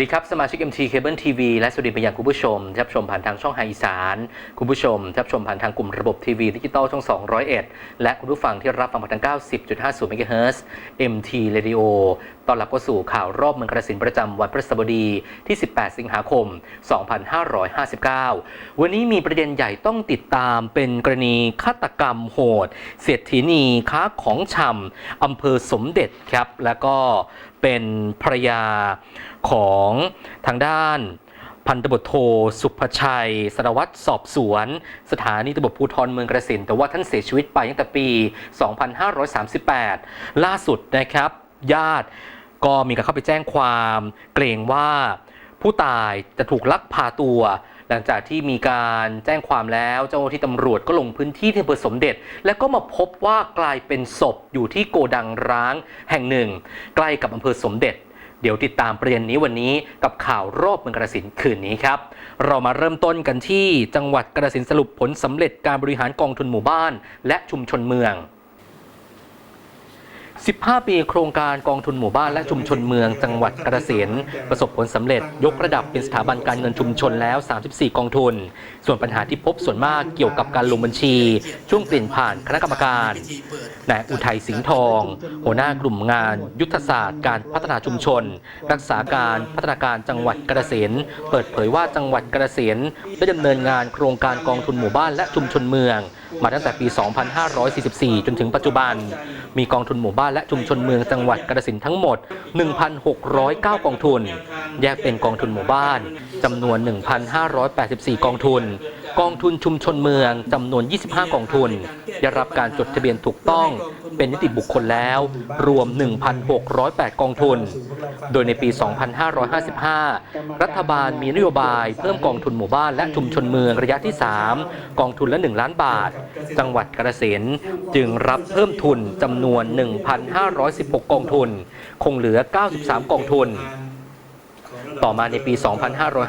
ดีครับ สมาชิก MT Cable TV และสวัสดีไปยังคุณผู้ชมที่รับชมผ่านทางช่องไฮอีสาน คุณผู้ชมที่รับชมผ่านทางกลุ่มระบบทีวีดิจิตอลช่อง 201 และคุณผู้ฟังที่รับฟังผ่านทาง 90.50 MHz MT Radio ตอนรับเข้าสู่ข่าวรอบเมืองกระสินประจำวันพฤหัสบดีที่ 18 สิงหาคม 2559 วันนี้มีประเด็นใหญ่ต้องติดตามเป็นกรณีฆาตกรรมโหด เศรษฐีนีค้าของชำอำเภอสมเด็จครับ แล้วก็เป็นภรยาของทางด้านพันตำรวจโทสุภชัย สารวัตรสอบสวน สถานีตำรวจภูธรเมืองกระสินแต่ว่าท่านเสียชีวิตไปตั้งแต่ปี 2538 ล่าสุดนะครับ ญาติ ก็มีการเข้าไปแจ้งความเกรงว่าผู้ตายจะถูกลักพาตัว หลังจากที่มีการแจ้งความแล้วเจ้าหน้าที่ตำรวจก็ลงพื้นที่ที่อำเภอสมเด็จ แล้วก็มาพบว่ากลายเป็นศพอยู่ที่โกดังร้างแห่งหนึ่ง ใกล้กับอำเภอสมเด็จเดี๋ยวติดตามประเด็นนี้วันนี้กับข่าวรอบเมืองกระสินคืนนี้ครับ เรามาเริ่มต้นกันที่จังหวัดกระสินสรุปผลสำเร็จการบริหารกองทุนหมู่บ้าน และชุมชนเมือง 15 ปีโครงการกองทุนหมู่บ้านและชุมชนเมืองจังหวัดกระสินธุ์ประสบผลสำเร็จยกระดับเป็นสถาบันการเงินชุมชนแล้ว 34 กองทุน ส่วนปัญหาที่พบส่วนมากเกี่ยวกับการลงบัญชี ช่วงเปลี่ยนผ่านคณะกรรมการนายอุทัยสิงห์ทอง หัวหน้ากลุ่มงาน ยุทธศาสตร์ การพัฒนาชุมชน รักษาการพัฒนาการจังหวัดกระสินธุ์เปิดเผยว่าจังหวัดกระสินธุ์ได้ดำเนินงานโครงการกองทุนหมู่บ้านและชุมชนเมือง มาตั้งแต่ปี 2544 จนถึงปัจจุบัน มีกองทุนหมู่บ้านและชุมชนเมืองจังหวัดกระสินทั้งหมด 1,609 กองทุน แยกเป็นกองทุนหมู่บ้านจำนวน 1,584 กองทุน กองทุนชุมชนเมืองจำนวน 25 กองทุน ได้รับการจดทะเบียนถูกต้องเป็นนิติบุคคลแล้ว รวม 1,608 กองทุน โดยในปี 2555 รัฐบาลมีนโยบายเพิ่มกองทุนหมู่บ้านและชุมชนเมืองระยะที่ 3 กองทุนละ 1 ล้านบาท จังหวัดกระสินจึงรับเพิ่มทุนจำนวน 1,516 กองทุน คงเหลือ 93 กองทุน ต่อมาในปี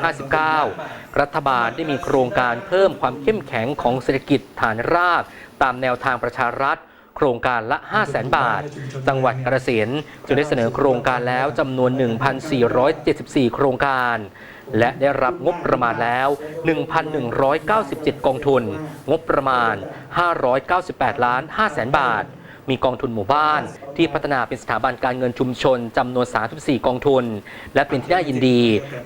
2559 รัฐบาลได้มีโครงการเพิ่มความเข้มแข็งของเศรษฐกิจฐานราก ตามแนวทางประชารัฐโครงการละ 5 0 0แสนบาท จังหวัดกระสินจึงได้เสนอโครงการแล้วจำนวน 1,474 โครงการ และได้รับงบประมาณแล้ว 1,197 กองทุน งบประมาณ 598 ล้าน5แสนบาท มีกองทุนหมู่บ้าน ที่พัฒนาเป็นสถาบันการเงินชุมชนจำนวน 34 กองทุน และเป็นที่น่ายินดี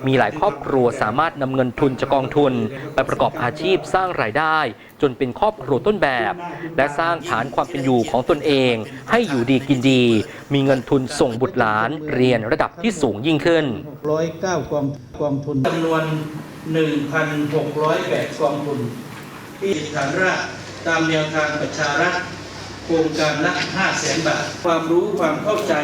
มีหลายครอบครัวสามารถนำเงินทุนจากกองทุน ไปประกอบอาชีพสร้างรายได้ จนเป็นครอบครัวต้นแบบ และสร้างฐานความเป็นอยู่ของตนเอง ให้อยู่ดีกินดี มีเงินทุนส่งบุตรหลานเรียนระดับที่สูงยิ่งขึ้นร้อยเก้ากองกองทุนจำนวน 1,608กองทุนที่ฐานรากตามแนวทางประชารัฐ โครงการละ5แสนบาท ความรู้ความเข้าใจ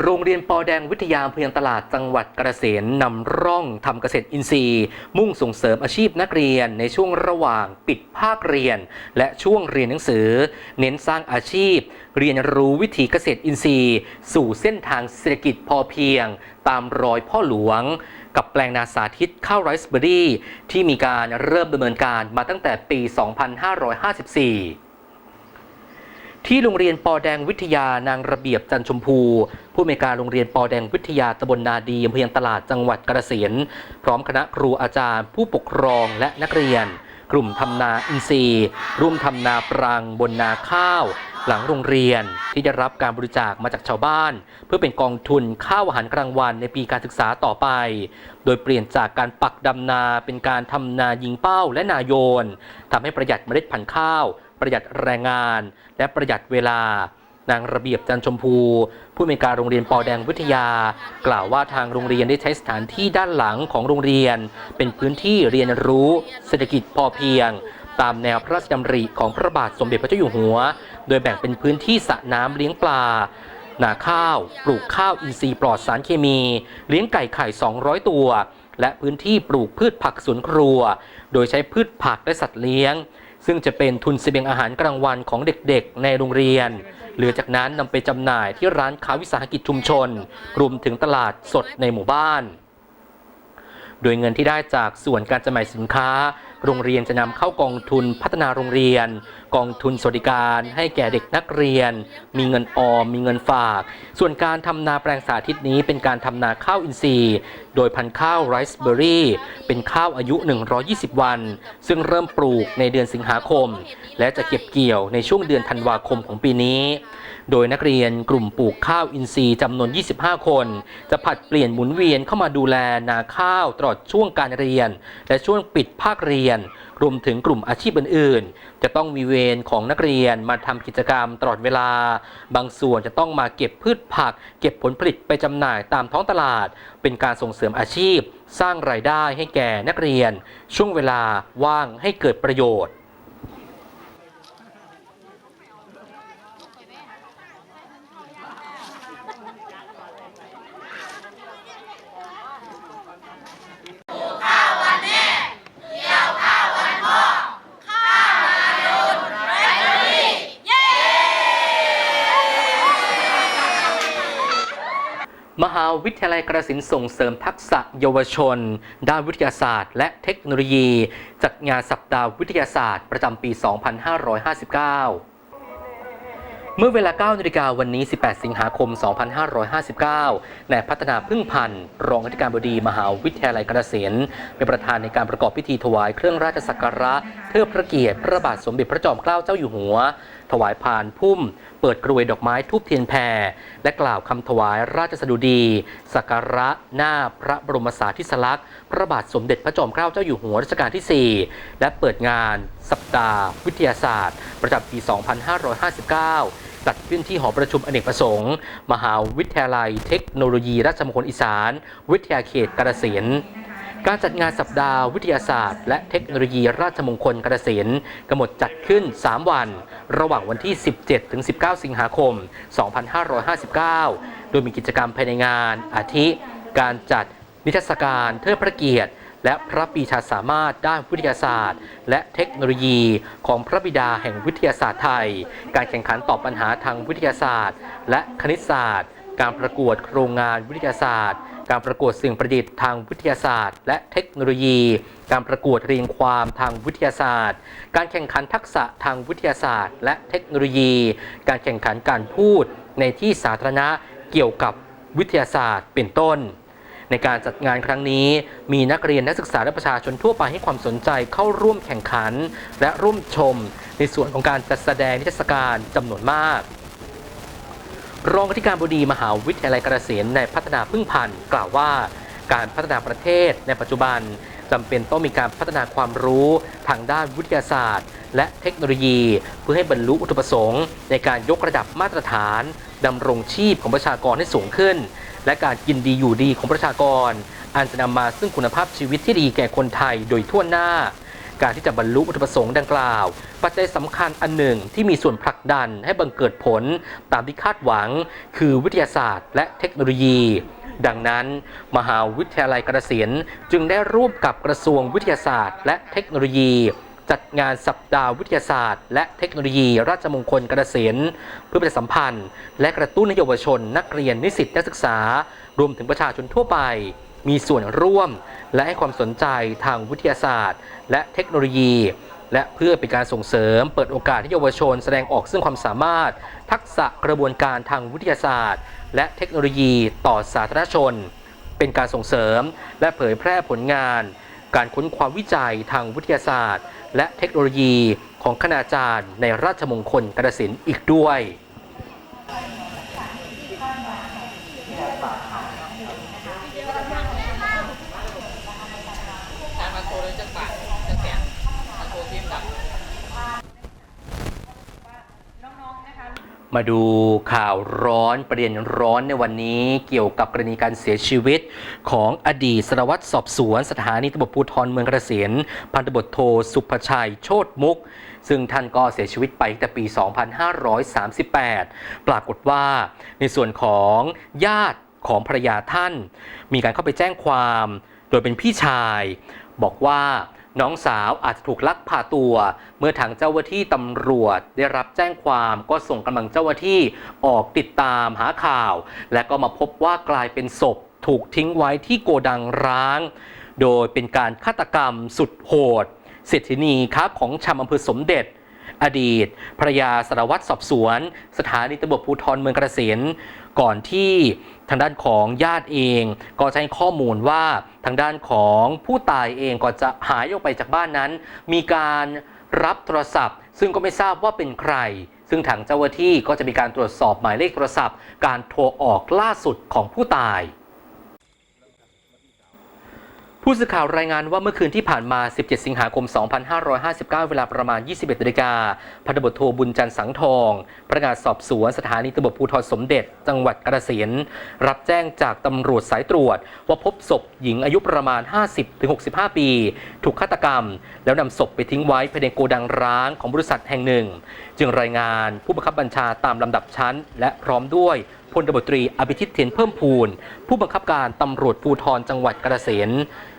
โรงเรียนปอแดงวิทยาอำเภอตลาดจังหวัดกระสินนำร่องทำเกษตรอินทรีย์ มุ่งส่งเสริมอาชีพนักเรียนในช่วงระหว่างปิดภาคเรียน และช่วงเรียนหนังสือ เน้นสร้างอาชีพ เรียนรู้วิถีเกษตรอินทรีย์ สู่เส้นทางเศรษฐกิจพอเพียง ตามรอยพ่อหลวง กับแปลงนาสาธิตข้าวไรซ์เบอร์รี่ ที่มีการเริ่มดำเนินการมาตั้งแต่ปี 2554ที่โรงเรียนปอแดงวิทยานางระเบียบจันชมพู ผู้อำนวยการโรงเรียนปอแดงวิทยาตำบลนาดีอำเภอตลาดจังหวัดกระสินพร้อมคณะครูอาจารย์ ผู้ปกครองและนักเรียน กลุ่มทำนาอินทรีย์ร่วมทำนาปรังบนนาข้าว หลังโรงเรียนที่ได้รับการบริจาคมาจากชาวบ้าน เพื่อเป็นกองทุนข้าวอาหารกลางวันในปีการศึกษาต่อไป โดยเปลี่ยนจากการปักดำนาเป็นการทำนายิงเป้าและนาโยนทำให้ประหยัดเมล็ดพันธุ์ข้าว ประหยัดแรงงาน และประหยัดเวลานางระเบียบจันชมพู ผู้อำนวยการโรงเรียนปอแดงวิทยา กล่าวว่าทางโรงเรียนได้ใช้สถานที่ด้านหลังของโรงเรียน เป็นพื้นที่เรียนรู้ เศรษฐกิจพอเพียง ตามแนวพระราชดำริของพระบาทสมเด็จพระเจ้าอยู่หัว โดยแบ่งเป็นพื้นที่สระน้ำเลี้ยงปลา นาข้าว ปลูกข้าวอินทรีย์ปลอดสารเคมี เลี้ยงไก่ไข่ 200 ตัว และพื้นที่ปลูกพืชผักสวนครัว โดยใช้พืชผักและสัตว์เลี้ยง ซึ่งจะเป็นทุนเสบียงอาหารกลางวันของเด็กๆ ในโรงเรียนเหลือจากนั้นนำไปจำหน่ายที่ร้านค้าวิสาหกิจชุมชน รวมถึงตลาดสดในหมู่บ้าน โดยเงินที่ได้จากส่วนการจำหน่ายสินค้า โรงเรียนจะนำเข้ากองทุนพัฒนาโรงเรียน กองทุนสวัสดิการให้แก่เด็กนักเรียน มีเงินออม มีเงินฝาก ส่วนการทำนาแปลงสาธิตนี้เป็นการทำนาข้าวอินทรีย์ โดยพันธุ์ข้าวไรซ์เบอร์รี่เป็นข้าวอายุ 120 วัน ซึ่งเริ่มปลูกในเดือนสิงหาคม และจะเก็บเกี่ยวในช่วงเดือนธันวาคมของปีนี้ โดยนักเรียนกลุ่มปลูกข้าวอินทรีย์จำนวน 25 คน จะผัดเปลี่ยนหมุนเวียนเข้ามาดูแลนาข้าวตลอดช่วงการเรียน และช่วงปิดภาคเรียน รวมถึงกลุ่มอาชีพอื่น ๆ จะต้องมีเวรของนักเรียนมาทำกิจกรรมตลอดเวลา บางส่วนจะต้องมาเก็บพืชผัก เก็บผลผลิตไปจำหน่ายตามท้องตลาด เป็นการส่งเสริมอาชีพ สร้างรายได้ให้แก่นักเรียน ช่วงเวลาว่างให้เกิดประโยชน์ วิทยาลัยกระสินส่งเสริมทักษะเยาวชน ด้านวิทยาศาสตร์ และเทคโนโลยี จัดงานสัปดาห์วิทยาศาสตร์ ประจำปี 2559เมื่อเวลา 9นาฬิกาวันนี้ 18 สิงหาคม 2559นายพัฒนาพึ่งพันธ์ รองอธิการบดีมหาวิทยาลัยกระสินเป็นประธานในการประกอบพิธีถวายเครื่องราชสักการะเทิดพระเกียรติพระบาทสมเด็จพระจอมเกล้าเจ้าอยู่หัว ถวายพานพุ่ม เปิดกรวยดอกไม้ทูบเทียนแพรและกล่าวคำถวายราชสดุดี สักการะหน้าพระบรมสารีริสลักษณ์พระบาทสมเด็จพระจอมเกล้าเจ้าอยู่หัวรัชกาลที่ 4 และเปิดงานสัปดาห์วิทยาศาสตร์ ประจำปี 2559จัดขึ้นที่หอประชุมอเนกประสงค์ มหาวิทยาลัยเทคโนโลยีราชมงคลอีสาน วิทยาเขตกาฬสินธุ์ การจัดงานสัปดาห์วิทยาศาสตร์ และเทคโนโลยีราชมงคลกาฬสินกำหนดจัดขึ้น 3 วัน ระหว่างวันที่ 17 ถึง 19 สิงหาคม 2559 โดยมีกิจกรรมภายในงาน อาทิ การจัดนิทรรศการเทิดพระเกียรติ และพระปีชาสามารถด้านวิทยาศาสตร์ และเทคโนโลยีของพระบิดาแห่งวิทยาศาสตร์ไทย การแข่งขันตอบปัญหาทางวิทยาศาสตร์ และคณิตศาสตร์ การประกวดโครงงานวิทยาศาสตร์ การประกวดสิ่งประดิษฐ์ทางวิทยาศาสตร์ และเทคโนโลยี การประกวดเรียงความทางวิทยาศาสตร์ การแข่งขันทักษะทางวิทยาศาสตร์ และเทคโนโลยี การแข่งขันการพูดในที่สาธารณะเกี่ยวกับวิทยาศาสตร์เป็นต้น ในการจัดงานครั้งนี้ มีนักเรียนนักศึกษาและประชาชนทั่วไปให้ความสนใจเข้าร่วมแข่งขัน และร่วมชม ในส่วนของการจัดแสดงนิทรรศการจำนวนมาก รองอธิการบดีมหาวิทยาลัยกระเกษนในพัฒนาพึ่งพันธ์กล่าวว่า การพัฒนาประเทศในปัจจุบันจำเป็นต้องมีการพัฒนาความรู้ทางด้านวิทยาศาสตร์ และเทคโนโลยี เพื่อให้บรรลุวัตถุประสงค์ ในการยกระดับมาตรฐานดำรงชีพของประชากรให้สูงขึ้น และการกินดีอยู่ดีของประชากร อันจะนำมาซึ่งคุณภาพชีวิตที่ดีแก่คนไทยโดยทั่วหน้า การที่จะบรรลุวัตถุประสงค์ดังกล่าว ปัจจัยสำคัญอันหนึ่งที่มีส่วนผลักดันให้บังเกิดผลตามที่คาดหวัง คือวิทยาศาสตร์ และเทคโนโลยี ดังนั้น มหาวิทยาลัยกระสินธุ์จึงได้ร่วมกับกระทรวงวิทยาศาสตร์ และเทคโนโลยี จัดงานสัปดาห์วิทยาศาสตร์ และเทคโนโลยี ราชมงคลกระสินธุ์เพื่อประชาสัมพันธ์ และกระตุ้นให้เยาวชน นักเรียนนิสิตนักศึกษา รวมถึงประชาชนทั่วไปมีส่วนร่วม และให้ความสนใจทางวิทยาศาสตร์ และเทคโนโลยี และเพื่อเป็นการส่งเสริม เปิดโอกาสให้เยาวชน แสดงออกซึ่งความสามารถ ทักษะกระบวนการทางวิทยาศาสตร์ และเทคโนโลยีต่อสาธารณชน เป็นการส่งเสริม และเผยแพร่ผลงาน การค้นคว้าวิจัยทางวิทยาศาสตร์ และเทคโนโลยีของคณาจารย์ในราชมงคลกระสินอีกด้วย มาดูข่าวร้อนประเด็นร้อนในวันนี้เกี่ยวกับกรณีการเสียชีวิต ของอดีตสารวัตรสอบสวน สถานีตำรวจภูธรเมืองกระสินพันตำรวจโทสุภชัย โชตมุก ซึ่งท่านก็เสียชีวิตไปตั้งแต่ปี 2538 ปรากฏว่าในส่วนของญาติของภรรยาท่าน มีการเข้าไปแจ้งความ โดยเป็นพี่ชาย บอกว่าน้องสาวอาจจะถูกลักพาตัว เมื่อทางเจ้าหน้าที่ตำรวจได้รับแจ้งความก็ส่งกำลังเจ้าหน้าที่ออกติดตามหาข่าว และก็มาพบว่ากลายเป็นศพถูกทิ้งไว้ที่โกดังร้าง โดยเป็นการฆาตกรรมสุดโหดเศรษฐินีค้าของชำอำเภอสมเด็จ อดีตภรยาสารวัตรสอบสวน สถานีตำรวจภูธรเมืองกระสินก่อนที่ทางด้านของญาติเอง ก็ให้ข้อมูลว่าทางด้านของผู้ตายเองก่อนจะหายออกไปจากบ้านนั้น มีการรับโทรศัพท์ ซึ่งก็ไม่ทราบว่าเป็นใคร ซึ่งทางเจ้าหน้าที่ก็จะมีการตรวจสอบหมายเลขโทรศัพท์ การโทรออกล่าสุดของผู้ตาย ผู้สื่อข่าวรายงานว่าเมื่อคืนที่ผ่านมา 17 สิงหาคม 2559 เวลาประมาณ 21นาฬิกาพันตำรวจโทบุญจันทร์สังทองพนักงานสอบสวนสถานีตำรวจภูธรสมเด็จ จังหวัดกระสินธุ์รับแจ้งจากตำรวจสายตรวจ ว่าพบศพหญิงอายุประมาณ 50-65 ปี ถูกฆาตกรรม แล้วนำศพไปทิ้งไว้ภายในโกดังร้างของบริษัทแห่งหนึ่ง จึงรายงานผู้บังคับบัญชาตามลำดับชั้น และพร้อมด้วย พลตบตรีอภิชิตเทียนเพิ่มพูน ผู้บังคับการตำรวจภูธรจังหวัดกระสิน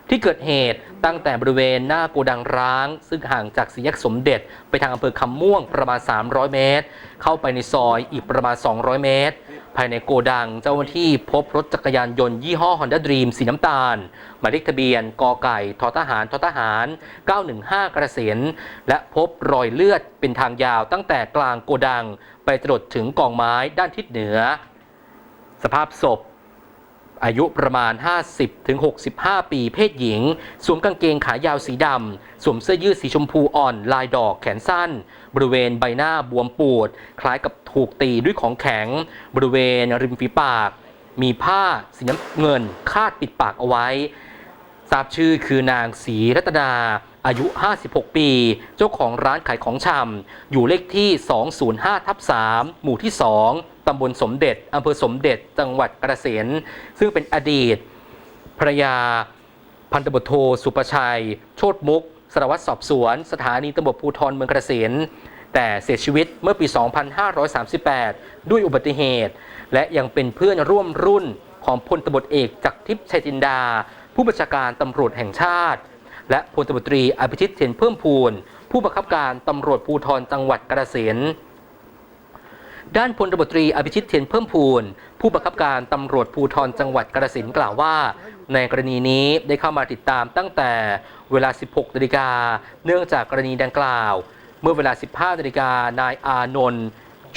ที่เกิดเหตุตั้งแต่บริเวณหน้าโกดังร้าง ซึ่งห่างจากสี่แยกสมเด็จ ไปทางอำเภอคำม่วงประมาณ 300 เมตร เข้าไปในซอยอีกประมาณ 200 เมตร ภายในโกดังเจ้าหน้าที่พบรถจักรยานยนต์ยี่ห้อ Honda Dream สีน้ำตาล หมายเลขทะเบียนกอไก่ททหารททหาร 915 กระสินและพบรอยเลือดเป็นทางยาวตั้งแต่กลางโกดัง ไปจรดถึงกองไม้ด้านทิศเหนือ สภาพศพ อายุประมาณ 50-65 ปี เพศหญิง สวมกางเกงขายาวสีดำ สวมเสื้อยืดสีชมพูอ่อนลายดอกแขนสั้น บริเวณใบหน้าบวมปูด คล้ายกับถูกตีด้วยของแข็ง บริเวณริมฝีปาก มีผ้าสีน้ำเงินคาดปิดปากเอาไว้ ทราบชื่อคือนางศรีรัตนาอายุ 56 ปี เจ้าของร้านขายของชำ อยู่เลขที่ 205 ทับ 3 หมู่ที่ 2 ตำบลสมเด็จ อำเภอสมเด็จ จังหวัดกระสินซึ่งเป็นอดีตภรยา พันตำรวจโทสุประชัย โชตมุก สารวัตรสอบสวน สถานีตำรวจภูธรเมืองกระสินแต่เสียชีวิตเมื่อปี 2538 ด้วยอุบัติเหตุ และยังเป็นเพื่อนร่วมรุ่นของพลตำรวจเอกจากทิพย์ชัยจินดา ผู้บัญชาการตำรวจแห่งชาติ และพลตำรวจตรีอภิชิตเทียนเพิ่มพูน ผู้บังคับการตำรวจภูธรจังหวัดกระสินด้านพลตำรวจตรีอภิชิตเทียนเพิ่มพูน ผู้บังคับการตำรวจภูธรจังหวัดกระสินกล่าวว่า ในกรณีนี้ได้เข้ามาติดตามตั้งแต่เวลา 16นาฬิกาเนื่องจากกรณีดังกล่าว เมื่อเวลา 15นาฬิกานายอานนท์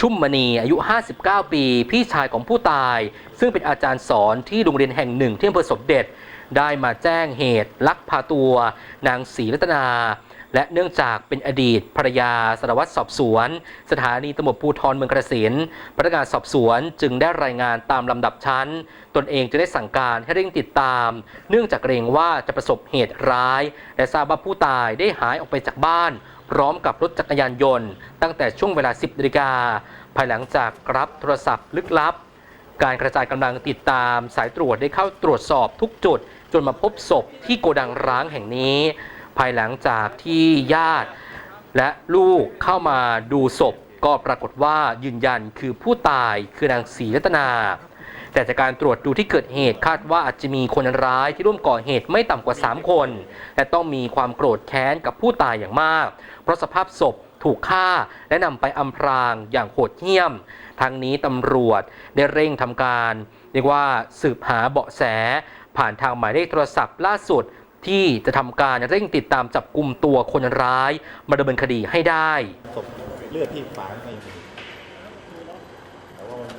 ชุ่มมณีอายุ 59 ปี พี่ชายของผู้ตาย ซึ่งเป็นอาจารย์สอนที่โรงเรียนแห่งหนึ่งที่อำเภอสมเด็จ ได้มาแจ้งเหตุลักพาตัวนางศรีรัตนา และเนื่องจากเป็นอดีตภรรยาสารวัตรสอบสวน สถานีตำรวจภูธรเมืองกระสินพนักงานสอบสวนจึงได้รายงานตามลำดับชั้น ตนเองจะได้สั่งการให้เร่งติดตาม เนื่องจากเกรงว่าจะประสบเหตุร้าย และทราบว่าผู้ตายได้หายออกไปจากบ้านพร้อมกับรถจักรยานยนต์ ตั้งแต่ช่วงเวลา 10นาฬิกาภายหลังจากรับโทรศัพท์ลึกลับ การกระจายกำลังติดตามสายตรวจได้เข้าตรวจสอบทุกจุด จนมาพบศพที่โกดังร้างแห่งนี้ ภายหลังจากที่ญาติ และลูกเข้ามาดูศพ ก็ปรากฏว่ายืนยันคือผู้ตายคือนางศรีรัตนา แต่จากการตรวจดูที่เกิดเหตุคาดว่าอาจจะมีคนร้ายที่ร่วมก่อเหตุไม่ต่ำกว่า 3 คน และต้องมีความโกรธแค้นกับผู้ตายอย่างมาก เพราะสภาพศพถูกฆ่าและนำไปอำพรางอย่างโหดเหี้ยมทางนี้ตำรวจได้เร่งทำการ เรียกว่าสืบหาเบาะแส ผ่านทางหมายเลขโทรศัพท์ล่าสุดที่จะทำการเร่งติดตามจับกลุ่มตัวคนร้ายมาดำเนินคดีให้ได้ศพเลือดที่ฝาไม่มีแต่ว่ามัน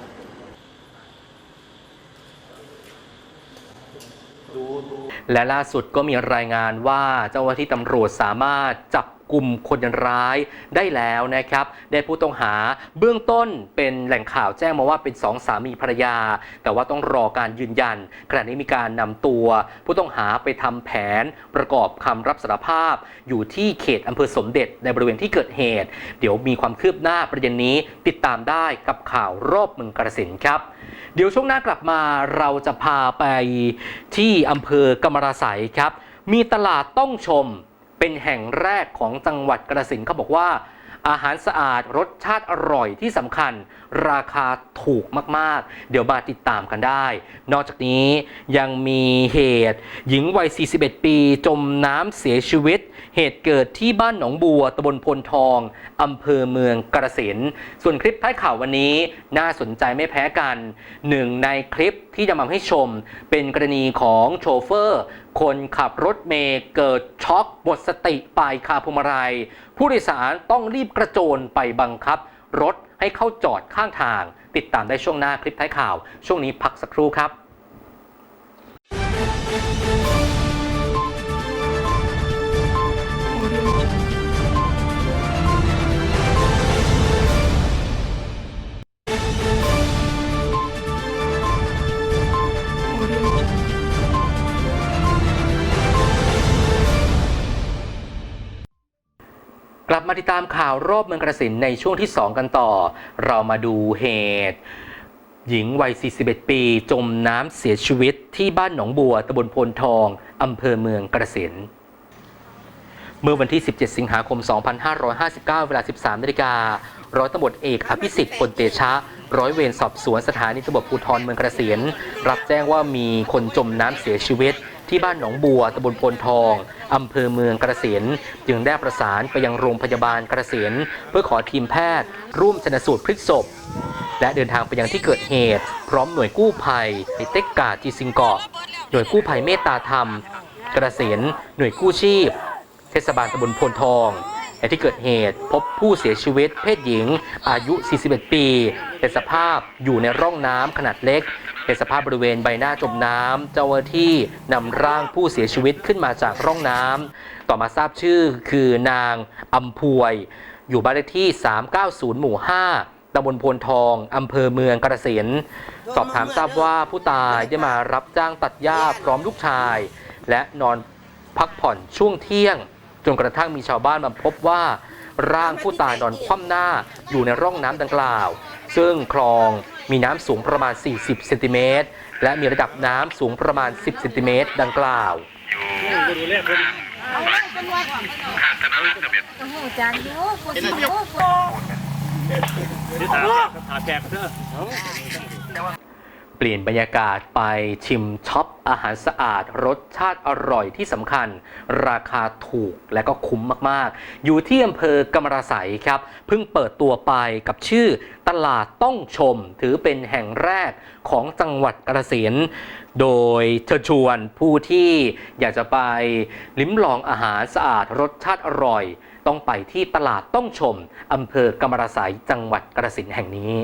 และล่าสุดก็มีรายงานว่าเจ้าหน้าที่ตำรวจสามารถจับ กลุ่มคนร้ายได้แล้วนะครับได้ผู้ต้องหาเบื้องต้นเป็นแหล่งข่าวแจ้งมาว่าเป็นสองสามีภรรยา แต่ว่าต้องรอการยืนยันขณะนี้มีการนำตัวผู้ต้องหาไปทำแผนประกอบคำรับสารภาพ อยู่ที่เขตอำเภอสมเด็จในบริเวณที่เกิดเหตุ เดี๋ยวมีความคืบหน้าประเด็นนี้ติดตามได้กับข่าวรอบเมืองกระสินครับ เดี๋ยวช่วงหน้ากลับมาเราจะพาไปที่อำเภอกำมะราสัยครับ มีตลาดต้องชม เป็นแห่งแรกของจังหวัดกระสินเขาบอกว่า อาหารสะอาดรสชาติอร่อยที่สำคัญ ราคาถูกมากๆ เดี๋ยวมาติดตามกันได้ นอกจากนี้ยังมีเหตุ หญิงวัย 41 ปี จมน้ำเสียชีวิต เหตุเกิดที่บ้านหนองบัวตำบลพลทองอำเภอเมืองกระสินส่วนคลิปท้ายข่าววันนี้น่าสนใจไม่แพ้กันหนึ่งในคลิปที่จะมาให้ชมเป็นกรณีของโชเฟอร์ คนขับรถเมย์เกิดช็อกหมดสติไปคาพวงมาลัยผู้โดยสารต้องรีบกระโจนไปบังคับ รถให้เข้าจอดข้างทาง ติดตามได้ช่วงหน้าคลิปท้ายข่าว ช่วงนี้พักสักครู่ครับ บมาติดตามข่าวรอบเมืองกระสินในช่วงที่ 2 กันต่อ เรามาดูเหตุ หญิงวัย 41 ปี จมน้ำเสียชีวิตที่บ้านหนองบัวตำบลโพนทองอำเภอเมืองกระสิน เมื่อวันที่ 17 สิงหาคม 2559 เวลา 13นาฬิการ้อยตำรวจเอกอภิสิทธิ์พลเตชะ ร้อยเวรสอบสวนสถานีตำรวจภูธรเมืองกระสินรับแจ้งว่ามีคนจมน้ำเสียชีวิต ที่บ้านหนองบัวตำบลโพนทองอำเภอเมืองกระสินจึงได้ประสานไปยังโรงพยาบาลกระสินเพื่อขอทีมแพทย์ ร่วมชนสูตรพลิกศพ และเดินทางไปยังที่เกิดเหตุ พร้อมหน่วยกู้ภัยในเต็กกาจีซิงเกาะหน่วยกู้ภัยเมตตาธรรม กระสินหน่วยกู้ชีพ เทศบาลตำบลโพนทองในที่เกิดเหตุพบผู้เสียชีวิตเพศหญิงอายุ 41 ปี เป็นสภาพอยู่ในร่องน้ำขนาดเล็ก เป็นสภาพบริเวณใบหน้าจมน้ำเจ้าหน้าที่นำร่างผู้เสียชีวิตขึ้นมาจากร่องน้ำต่อมาทราบชื่อคือนางอัมพวย อยู่บ้านเลขที่ 390 หมู่ 5ตำบลโพนทองอำเภอเมืองกระสินสอบถามทราบว่าผู้ตายได้มารับจ้างตัดหญ้าพร้อมลูกชาย และนอนพักผ่อนช่วงเที่ยง จนกระทั่งมีชาวบ้านมาพบว่า ร่างผู้ตายนอนคว่ำหน้าอยู่ในร่องน้ำดังกล่าว ซึ่งคลอง มีน้ำสูงประมาณ 40 เซนติเมตร และมีระดับน้ำสูงประมาณ 10 เซนติเมตร ดังกล่าวหูจันยูปวดหัว เปลี่ยนบรรยากาศไปชิมช็อปอาหารสะอาด รสชาติอร่อยที่สำคัญ ราคาถูกและก็คุ้มมากๆ อยู่ที่อำเภอกำมะราไสยครับ เพิ่งเปิดตัวไปกับชื่อตลาดต้องชม ถือเป็นแห่งแรกของจังหวัดกระสินโดยเชิญชวนผู้ที่อยากจะไปลิ้มลองอาหารสะอาด รสชาติอร่อย ต้องไปที่ตลาดต้องชมอำเภอกำมะราไสยจังหวัดกระสินแห่งนี้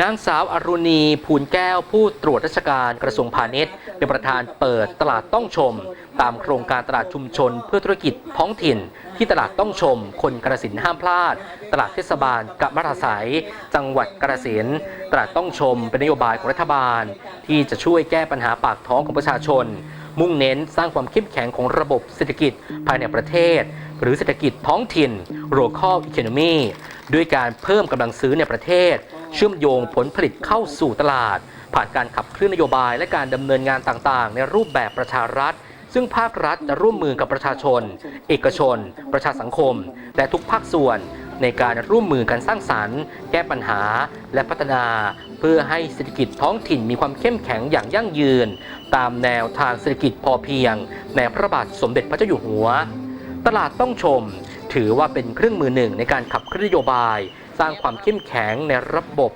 นางสาวอรุณีภูลแก้วผู้ตรวจราชการกระทรวงพาณิชย์ เป็นประธานเปิดตลาดต้องชม ตามโครงการตลาดชุมชน เพื่อธุรกิจท้องถิ่น ที่ตลาดต้องชม คนกระสินห้ามพลาด ตลาดเทศบาลกะมราสัยจังหวัดกระสินตลาดต้องชม เป็นนโยบายของรัฐบาล ที่จะช่วยแก้ปัญหาปากท้องของประชาชน มุ่งเน้นสร้างความเข้มแข็งของระบบเศรษฐกิจภายในประเทศ หรือเศรษฐกิจท้องถิ่น local economy ด้วยการเพิ่มกำลังซื้อในประเทศ เชื่อมโยงผลผลิตเข้าสู่ตลาด ผ่านการขับเคลื่อนนโยบายและการดำเนินงานต่างๆ ในรูปแบบประชารัฐ ซึ่งภาครัฐจะร่วมมือกับประชาชน เอกชน ประชาสังคม และทุกภาคส่วน ในการร่วมมือกันสร้างสรรค์ แก้ปัญหา และพัฒนา เพื่อให้เศรษฐกิจท้องถิ่นมีความเข้มแข็งอย่างยั่งยืน ตามแนวทางเศรษฐกิจพอเพียงในพระบาทสมเด็จพระเจ้าอยู่หัว ตลาดต้องชม ถือว่าเป็นเครื่องมือหนึ่งในการขับเคลื่อนนโยบาย สร้างความเข้มแข็งในระบบ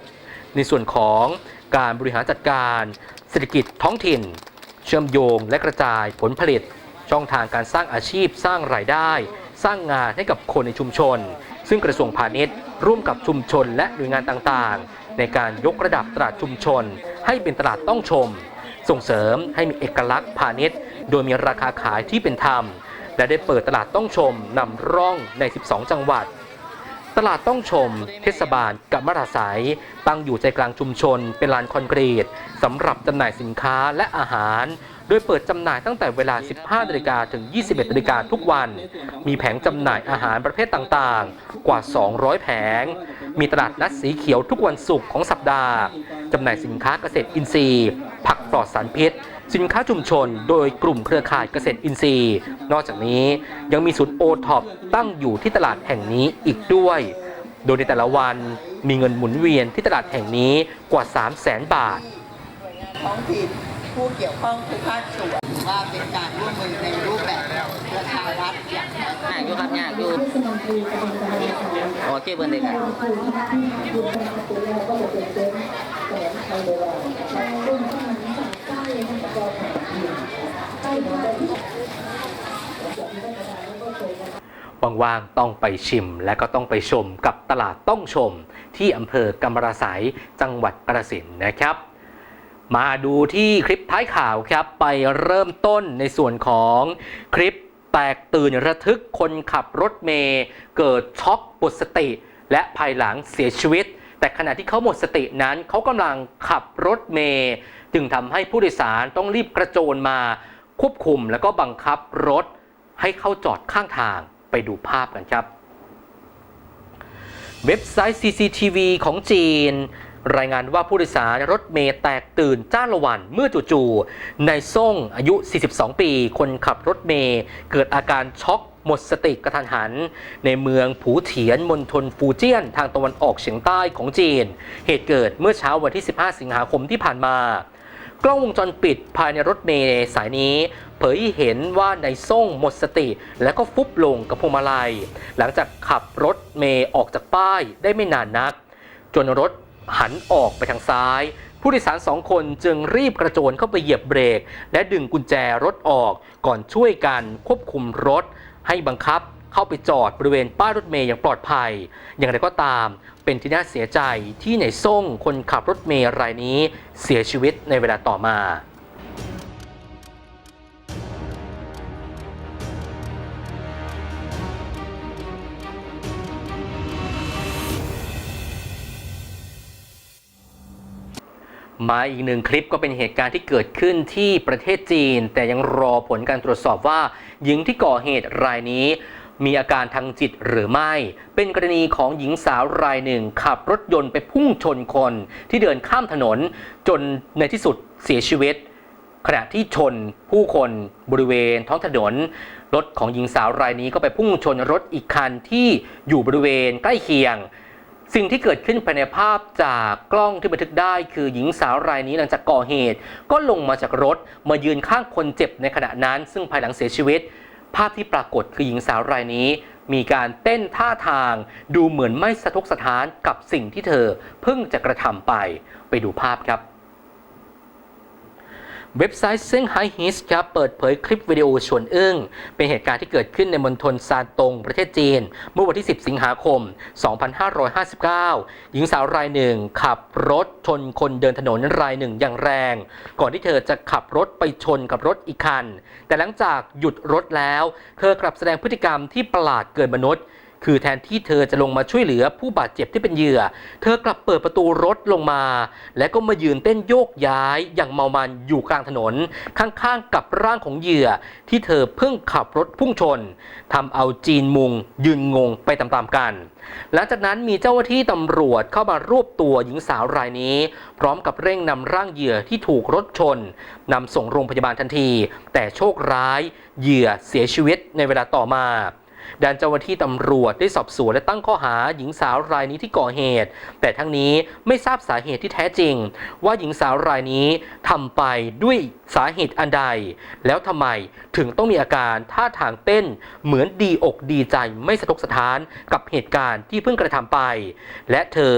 ในส่วนของการบริหารจัดการเศรษฐกิจท้องถิ่น เชื่อมโยงและกระจายผลผลิต ช่องทางการสร้างอาชีพสร้างรายได้ สร้างงานให้กับคนในชุมชน ซึ่งกระทรวงพาณิชย์ ร่วมกับชุมชนและหน่วยงานต่างๆ ในการยกระดับตลาดชุมชน ให้เป็นตลาดต้องชม ส่งเสริมให้มีเอกลักษณ์พาณิชย์ โดยมีราคาขายที่เป็นธรรม และได้เปิดตลาดต้องชมนำร่องใน 12 จังหวัด ตลาดต้องชม เทศบาลกับมราสาย ตั้งอยู่ใจกลางชุมชน เป็นลานคอนกรีตสำหรับจำหน่ายสินค้าและอาหาร โดยเปิดจำหน่ายตั้งแต่เวลา 15นาฬิกาถึง 21นาฬิกาทุกวัน มีแผงจำหน่ายอาหารประเภทต่างๆ กว่า 200 แผง มีตลาดนัดสีเขียวทุกวันศุกร์ของสัปดาห์จำหน่ายสินค้าเกษตรอินทรีย์ ผักปลอดสารพิษ สินค้าชุมชน โดยกลุ่มเครือข่ายเกษตรอินทรีย์ นอกจากนี้ยังมีศูนย์โอท็อปตั้งอยู่ที่ตลาดแห่งนี้อีกด้วย โดยในแต่ละวันมีเงินหมุนเวียนที่ตลาดแห่งนี้กว่า 3 0 0แสนบาทท้องถิ่นผู้เกี่ยวข้องทุกภาคส่วน ว่าเป็นการร่วมมือในรูปแบบประชารัฐอย่างยากอยู่ครับยากอยู่โอเคเบิ่นเลยครับว่างๆต้องไปชิมและก็ต้องไปชมกับตลาดต้องชม ที่อำเภอกำมะรสัยจังหวัดกระสินนะครับ มาดูที่คลิปท้ายข่าวครับ ไปเริ่มต้นในส่วนของคลิปแตกตื่นระทึกคนขับรถเมย์เกิดช็อกหมดสติ และภายหลังเสียชีวิต แต่ขณะที่เขาหมดสตินั้น เขากำลังขับรถเมย์จึงทำให้ผู้โดยสารต้องรีบกระโจนมาควบคุมแล้วก็บังคับรถให้เข้าจอดข้างทางไปดูภาพกันครับ เว็บไซต์ CCTV ของจีน รายงานว่าผู้โดยสารรถเมล์แตกตื่นจ้าละวันเมื่อจู่ๆในซ่งอายุ 42 ปี คนขับรถเมล์เกิดอาการช็อกหมดสติกระทันหัน ในเมืองผูเถียนมณฑลฟูเจียนทางตะวันออกเฉียงใต้ของจีน เหตุเกิดเมื่อเช้าวันที่ 15 สิงหาคมที่ผ่านมากล้องวงจรปิดภายในรถเมล์สายนี้ เผยเห็นว่าในส่งหมดสติ แล้วก็ฟุบลงกับพวงมาลัย หลังจากขับรถเมล์ออกจากป้ายได้ไม่นานนัก จนรถ หันออกไปทางซ้าย ผู้โดยสารสองคนจึงรีบกระโจนเข้าไปเหยียบเบรก และดึงกุญแจรถออกก่อนช่วยกันควบคุมรถ ให้บังคับเข้าไปจอดบริเวณป้ายรถเมย์อย่างปลอดภัย อย่างไรก็ตาม เป็นที่น่าเสียใจที่ในส่งคนขับรถเมย์รายนี้เสียชีวิตในเวลาต่อมา มาอีกหนึ่งคลิปก็เป็นเหตุการณ์ที่เกิดขึ้นที่ประเทศจีน แต่ยังรอผลการตรวจสอบว่า หญิงที่ก่อเหตุรายนี้ มีอาการทางจิตหรือไม่ เป็นกรณีของหญิงสาวรายหนึ่ง ขับรถยนต์ไปพุ่งชนคนที่เดินข้ามถนน จนในที่สุดเสียชีวิต ขณะที่ชนผู้คนบริเวณท้องถนน รถของหญิงสาวรายนี้ก็ไปพุ่งชนรถอีกคันที่อยู่บริเวณใกล้เคียง สิ่งที่เกิดขึ้นภายในภาพจากกล้องที่บันทึกได้ คือหญิงสาวรายนี้หลังจากก่อเหตุ ก็ลงมาจากรถมายืนข้างคนเจ็บในขณะนั้น ซึ่งภายหลังเสียชีวิต ภาพที่ปรากฏคือหญิงสาวรายนี้ มีการเต้นท่าทาง ดูเหมือนไม่สะทกสะท้านกับสิ่งที่เธอเพิ่งจะกระทำไป ไปดูภาพครับ เว็บไซต์เซี่งไฮฮิสครับเปิดเผยคลิปวิดีโอชวนอึ้ง เป็นเหตุการณ์ที่เกิดขึ้นในมณฑลซานตง ประเทศจีน เมื่อวันที่ 10 สิงหาคม 2559 หญิงสาวรายหนึ่ง ขับรถชนคนเดินถนนรายหนึ่งอย่างแรง ก่อนที่เธอจะขับรถไปชนกับรถอีกคัน แต่หลังจากหยุดรถแล้ว เธอกลับแสดงพฤติกรรมที่ประหลาดเกินมนุษย์ คือแทนที่เธอจะลงมาช่วยเหลือผู้บาดเจ็บที่เป็นเหยื่อ เธอกลับเปิดประตูรถลงมา และก็มายืนเต้นโยกย้ายอย่างเมามันอยู่กลางถนน ข้างๆกับร่างของเหยื่อ ที่เธอเพิ่งขับรถพุ่งชนทำเอาจีนมุง ยืนงงไปตามๆกัน หลังจากนั้นมีเจ้าหน้าที่ตำรวจเข้ามารวบตัวหญิงสาวรายนี้ พร้อมกับเร่งนำร่างเหยื่อที่ถูกรถชนนำส่งโรงพยาบาลทันที แต่โชคร้ายเหยื่อเสียชีวิตในเวลาต่อมา ด้านเจ้าหน้าที่ตำรวจได้สอบสวนและตั้งข้อหาหญิงสาวรายนี้ที่ก่อเหตุ แต่ทั้งนี้ไม่ทราบสาเหตุที่แท้จริง ว่าหญิงสาวรายนี้ทำไปด้วยสาเหตุอันใด แล้วทำไมถึงต้องมีอาการท่าทางเต้นเหมือนดีอกดีใจไม่สะทกสะท้านกับเหตุการณ์ที่เพิ่งกระทำไป และเธอ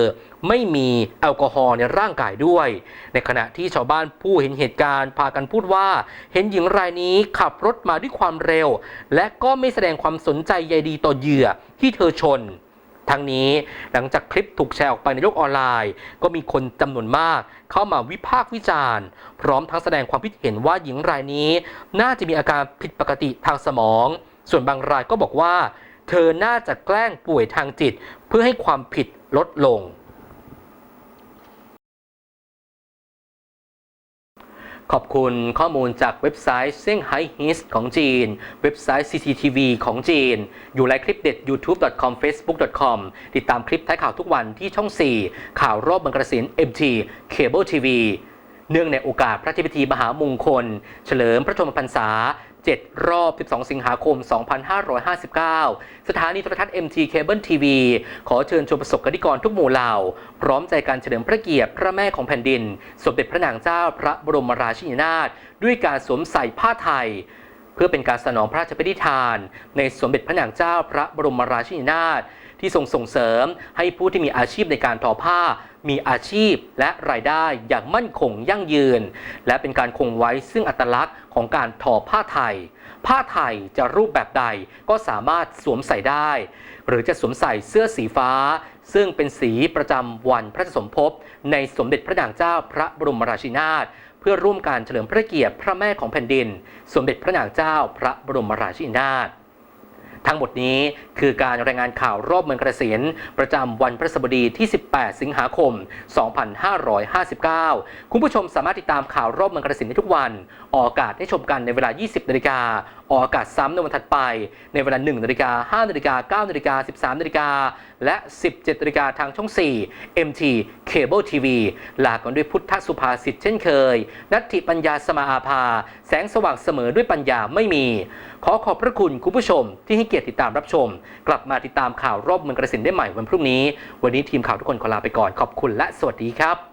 ไม่มีแอลกอฮอล์ในร่างกายด้วย ในขณะที่ชาวบ้านผู้เห็นเหตุการณ์พากันพูดว่า เห็นหญิงรายนี้ขับรถมาด้วยความเร็ว และก็ไม่แสดงความสนใจใยดีต่อเหยื่อที่เธอชนทั้งนี้หลังจากคลิปถูกแชร์ออกไปในโลกออนไลน์ ก็มีคนจำนวนมากเข้ามาวิพากษ์วิจารณ์ พร้อมทั้งแสดงความคิดเห็นว่าหญิงรายนี้ น่าจะมีอาการผิดปกติทางสมอง ส่วนบางรายก็บอกว่า เธอน่าจะแกล้งป่วยทางจิต เพื่อให้ความผิดลดลง ขอบคุณข้อมูลจากเว็บไซต์เซี่ยงไฮ้ฮิสของจีน เว็บไซต์ CCTV ของจีน อยู่ไลฟ์คลิปเด็ด youtube.com facebook.com ติดตามคลิปท้ายข่าวทุกวันที่ช่อง 4 ข่าวรอบบังกระสิน MT Cable TV เนื่องในโอกาสพระธิพิธีมหามงคล เฉลิมพระชนมพรรษา 7 รอบ 12 สิงหาคม 2559 สถานีโทรทัศน์ MT Cable TV ขอเชิญชมประสบกนิกรทุกหมู่เหล่า พร้อมใจการเฉลิมพระเกียรติพระแม่ของแผ่นดิน สมเด็จพระนางเจ้าพระบรมราชินีนาถด้วยการสวมใส่ผ้าไทยเพื่อเป็นการสนองพระราชปฏิทาน ในสมเด็จพระนางเจ้าพระบรมราชินีนาถที่ทรงส่งเสริมให้ผู้ที่มีอาชีพในการทอผ้า มีอาชีพและรายได้อย่างมั่นคงยั่งยืน และเป็นการคงไว้ซึ่งอัตลักษณ์ของการทอผ้าไทย ผ้าไทยจะรูปแบบใดก็สามารถสวมใส่ได้ หรือจะสวมใส่เสื้อสีฟ้า ซึ่งเป็นสีประจำวันพระสมภพในสมเด็จพระนางเจ้าพระบรมราชินีนาถเพื่อร่วมการเฉลิมพระเกียรติพระแม่ของแผ่นดิน สมเด็จพระนางเจ้าพระบรมราชินีนาถ ทั้งหมดนี้คือการรายงานข่าวรอบเมืองกระเสียนประจำวันพฤหัสบดีที่ 18 สิงหาคม 2559 คุณผู้ชมสามารถติดตามข่าวรอบเมืองกระสินได้ทุกวัน ออกอากาศให้ชมกันในเวลา 20 นาฬิกา ออกอากาศซ้ำในวันถัดไป ในเวลา 1 นาฬิกา 5 นาฬิกา 9 นาฬิกา 13 นาฬิกา และ 17 นาฬิกาทางช่อง 4 MT Cable TV ลากันด้วยพุทธสุภาษิตเช่นเคย นัตถิปัญญาสมาอาภา แสงสว่างเสมอด้วยปัญญาไม่มี ขอขอบพระคุณคุณผู้ชม ที่ให้เกียรติติดตามรับชม กลับมาติดตามข่าวรอบเมืองกระสินได้ใหม่วันพรุ่งนี้ วันนี้ทีมข่าวทุกคนขอลาไปก่อนขอบคุณและสวัสดีครับ